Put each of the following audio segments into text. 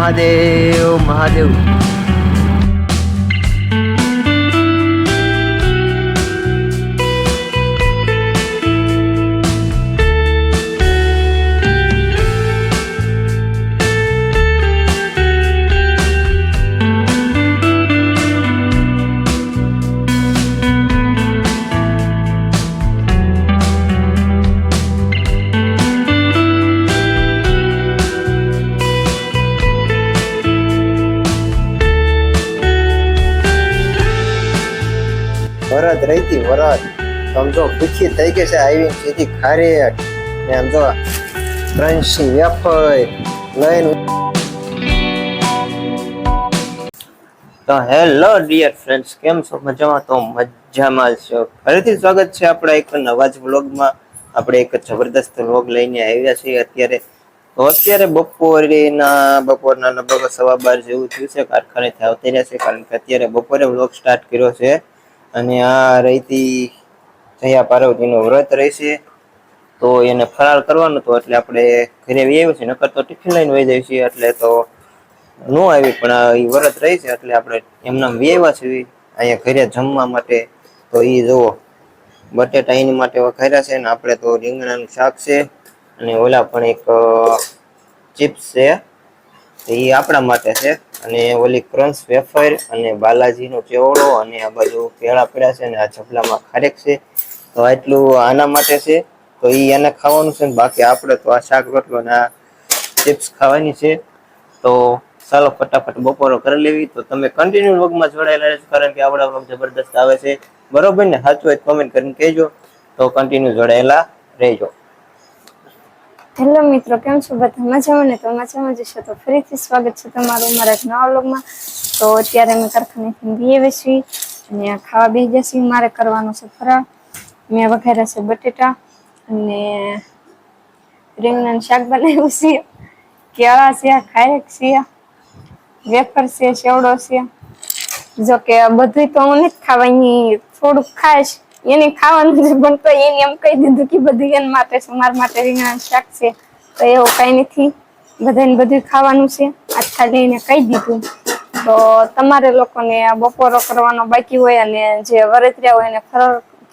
મહાદેવ મહાદેવ. વરદ રહીતી વરદ સમજો પૂછી થઈ ગઈ છે આવી સીધી ખારેટ ને આમ જો ક્રન્ચી વેફર, લઈને તો હેલો ડિયર ફ્રેન્ડ્સ, કેમ છો? મજામાં? તો મજામાં છો. ફરીથી સ્વાગત છે આપણા એક નવા જ વ્લોગમાં. આપણે એક જબરદસ્ત વ્લોગ લઈને આવ્યા છીએ અત્યારે. તો અત્યારે બપોરેના, બપોરના લગભગ સવા બાર જેવું થયું છે, કારખાને આવતી રહ્યા છે, કારણ કે અત્યારે બપોરે વ્લોગ સ્ટાર્ટ કર્યો છે. અને આ રહીતી જયા પાર્વતીનું વ્રત રહેશે, તો એને ફરાળ કરવાનું તો એટલે આપણે ઘરે આવી આવ્યું છે નકર તો ટિફિન લઈને વહી જાય છીએ, એટલે તો ન આવી, પણ ઈ વ્રત રહી છે એટલે આપણે એમના વ્યવા છીએ, અહીંયા ઘરે જમવા માટે, તો એ જુઓ બટેટા એની માટે વઘાર્યા છે, ને આપણે તો રીંગણાનું શાક છે, અને ઓલા પણ એક ચિપ્સ છે એ આપણા માટે છે. અને ઓલી ક્રન્સ વેફર અને બાલાજીનો ચેવડો અને આ બાજુ કેળા પડ્યા છે અને આ ચપલામાં ખારેક છે. તો આટલું આના માટે છે. તો એ એને ખાવાનું છે ને બાકી આપણે તો આ શાક રોટલો ને આ ચિપ્સ ખાવાની છે. તો ચાલો ફટાફટ બપોરો કરી લેવી. તો તમે કન્ટિન્યુ વ્લોગમાં જોડાયેલા રહેજો, કારણ કે આપણા વ્લોગ જબરદસ્ત આવે છે. બરોબર ને? સાચું હોય કોમેન્ટ કરીને કહેજો. તો કન્ટિન્યુ જોડાયેલા રહેજો. હેલો મિત્રો, કેમ છો? બધા મજામાં ને? તો મજામાં જ છો? તો ફરીથી સ્વાગત છે તમારું મારા એક નવા વ્લોગમાં. તો અત્યારે અમે કારખાનેથી બીએ છીએ અને ખાવા ખાવા બેસી જશે મારે કરવાનો છે ફરાળ. મેં વઘાર્યા છે બટેટા અને રીંગણાનું શાક બનાવ્યું છે. કેળા છે, ખાયક છે, વેફર છે સેવડો છે. જો કે બધું તો હું નથી ખાવાની થોડુંક ખાઈશ. એને ખાવાનું જે બનતો એને એમ કહી દીધું કે બધું એના માટે છે, મારા માટે રીંગણા શાક છે. તો એવું કઈ નથી. બધાને બધું ખાવાનું છે. આજ ખાલી એને કહી દીધું. તો તમારે લોકોને બપોરો કરવાનો બાકી હોય અને જે વરતર્યા હોય એને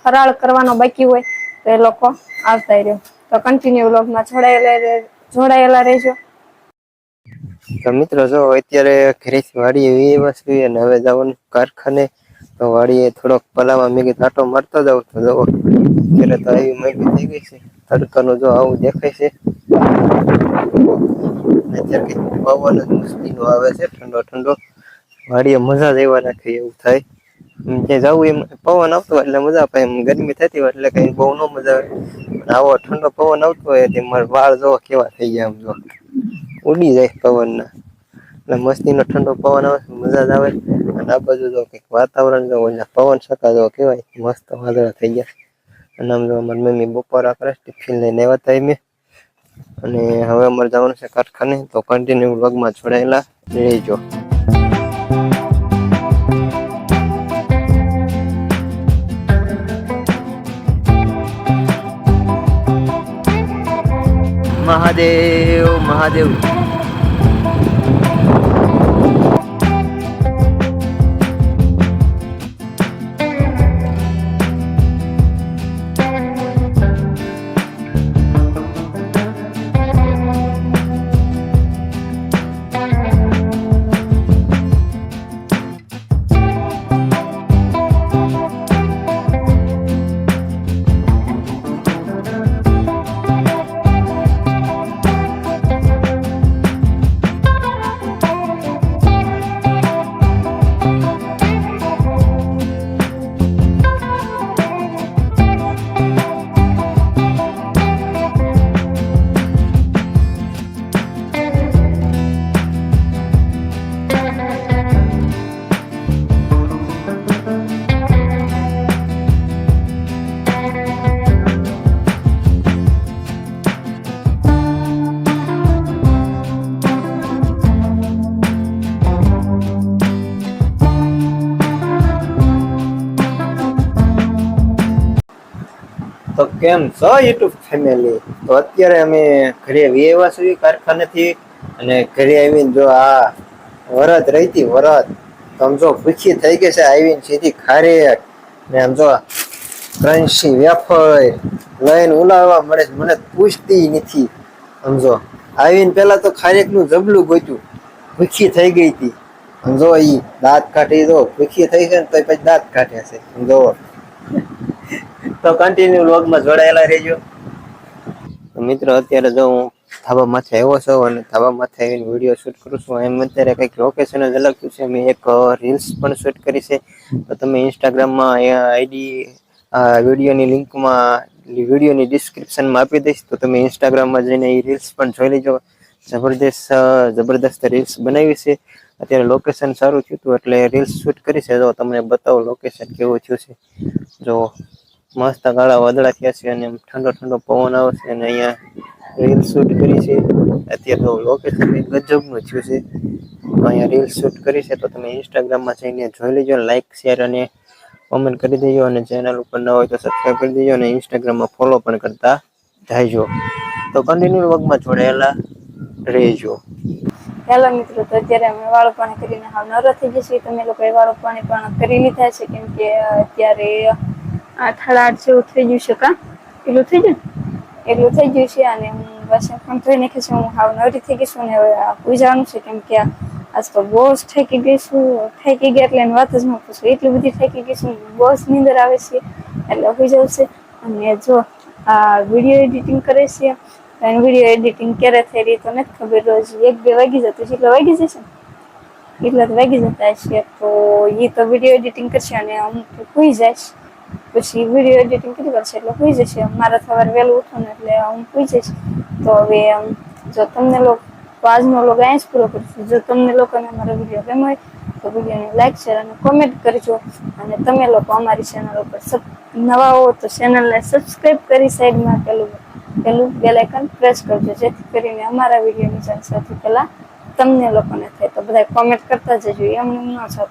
ફરાળ કરવાનો બાકી હોય, તો એ લોકો આવતા રહ્યો. તો કન્ટિન્યુ વ્લોગમાં જોડાયેલા જોડાયેલા રહેજો. તો મિત્રો, જો અત્યારે ઘરેથી વાડીએ એવી વસ્તુ અને હવે જવાનું કારખાને તો વાડીએ થોડોક પલામાં મેં કીધું આટો મારતો જાઉં તો જવો એટલે તો આવી માંડી થઈ ગઈ છે. તડકાનું જો આવું દેખાય છે. પવન જ મસ્તીનો આવે છે, ઠંડો ઠંડો. વાડીએ મજા જ એવા રાખે એવું થાય. જે જવું એમ પવન આવતો હોય એટલે મજા આવે, એમ ગરમી થતી હોય એટલે કઈ બહુ ન મજા આવે. પણ આવો ઠંડો પવન આવતો હોય તે મારા વાળ જો કેવા થઈ ગયા આમ જો ઉડી જાય પવનના. એટલે મસ્તીનો ઠંડો પવન આવે, મજા જ આવે. અને આ બાજુ જો કંઈક વાતાવરણ જો પવન સકા જો કેવાય મસ્ત વાદળા થઈ ગયા. અને આમ જો અમારી મમ્મી બપોરા કરે ટિફિન લઈને આવ્યા હતા અને હવે અમારે જવાનું છે કારખાને, તો કન્ટિન્યુ વ્લોગમાં જોડાયેલા રહેજો. મહાદેવ મહાદેવ. કેમ? છો યુટ્યુબ ફેમિલી તો અત્યારે અમે ઘરે વ્યવા છીએ કારખાનેથી અને ઘરે આવીને જો આ વરત રહીતી વરત, તો આમ જો ભૂખી થઈ ગઈ છે, આવીને સીધી ખારેક ને આમ જો ક્રન્ચી વેફર લઈને ઉલાવવા મળે છે. મને પૂછતી નથી. સમજો આવીને પહેલાં તો ખારેકનું જબલું ગોત્યું. ભૂખી થઈ ગઈ હતી. સમજો એ દાંત કાઢી દો ભૂખી થઈ છે ને તો પછી દાંત કાઢે છે. સમજો તો કન્ટિન્યુ વ્લોગમાં જોડાયેલા રહેજો. મિત્રો, અત્યારે જો હું ધાબા માથે આવ્યો છું અને ધાબા માથે આવીને વીડિયો શૂટ કરું છું, એમ અત્યારે કંઈક લોકેશન જ અલગ છે. મેં એક રીલ્સ પણ શૂટ કરી છે. તો તમે ઇન્સ્ટાગ્રામમાં આઈડી વિડીયોની લિંકમાં વિડીયોની ડિસ્ક્રિપ્શનમાં આપી દઈશ. તો તમે ઇન્સ્ટાગ્રામમાં જઈને એ રીલ્સ પણ જોઈ લેજો. જબરદસ્ત જબરદસ્ત રીલ્સ બનાવી છે. અત્યારે લોકેશન સારું થયું હતું એટલે રીલ્સ શૂટ કરી છે. જો તમને બતાવો લોકેશન કેવું થયું છે. જો મસ્ત ગાળા વાદળા થયા છે અને ઠંડો ઠંડો પવન આવે છે અને અહીંયા રીલ શૂટ કરી છે. અત્યારે તો લોકેશન ગજબનું થયું છે. અહીંયા રીલ શૂટ કરી છે તો તમે ઇન્સ્ટાગ્રામમાં જઈને જોઈ લેજો લાઈક શેર અને કોમેન્ટ કરી દેજો અને ચેનલ ઉપર ન હોય તો સબસ્ક્રાઈબ કરી દેજો અને ઇન્સ્ટાગ્રામમાં ફોલો પણ કરતા જાયજો. તો કન્ટિન્યુ વર્ગમાં જોડાયેલા રહેજો. હેલો મિત્રો, તો અત્યારે અમે વાળું પાણી કરીને હાવ નરો થઈ જશે તમે લોકોએ વાળું પાણી પણ કરી લીધા છે, કેમ કે અત્યારે આઠ સાડા આઠ જેવું થઈ ગયું છે કા? એટલું થઈ ગયું? એટલું થઈ ગયું છે અને હું વાસણ પણ ધોઈ નાખી છે, હું હાવ નરી થઈ ગઈ છું અને હવે આ જવાનું છે કેમ કે આજ તો બહુ જ થાકી ગઈ છું. થાકી ગયા એટલે વાત જ ન પૂછું. એટલી બધી થાકી ગઈ છું બહુ નીંદર આવે છે. એટલે હોઈ જવું છે. અને જો આ વીડિયો એડિટિંગ કરે છે એનું વીડિયો એડિટિંગ ક્યારે થઈ રહી તો નથી ખબર. રોજ એક બે વાગી જતું છે એટલે વાગી જશે? ને એટલા તો વાગી જતા છે તો એ તો વીડિયો એડિટિંગ કરશે અને હું તો જાય જઈશ પછી વીડિયો એડિટિંગ કરી કરશે એટલે પૂછી જશે. મારા સવારે વહેલું ઉઠું ને એટલે હું પૂછી જઈશ તો હવે જો તમને લોકો આજનો લોકો અહીંયા જ પૂરો કરશું. જો તમને લોકોને અમારો વીડિયો ગમ્યો હોય, તો વિડીયોને લાઈક શેર અને કોમેન્ટ કરજો. અને તમે લોકો અમારી ચેનલ ઉપર સબ, નવા હો તો ચેનલને સબસ્ક્રાઈબ કરી સાઈડમાં પેલું પેલું બેલાઇકન પ્રેસ કરજો. જેથી કરીને અમારા વિડીયોની જાણ સૌથી પહેલા તમને લોકોને થાય તો બધા કોમેન્ટ કરતા જજો. એમને ન થતા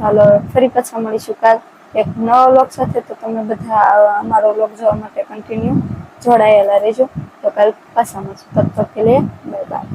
ચાલો ફરી પાછા મળીશું કાલ. એક નવા લોક સાથે તો તમે બધા અમારો લોક જોવા માટે કન્ટિન્યુ જોડાયેલા રહેજો. તો કાલ પાછા મળશું. તબ તક કે લે બાય બાય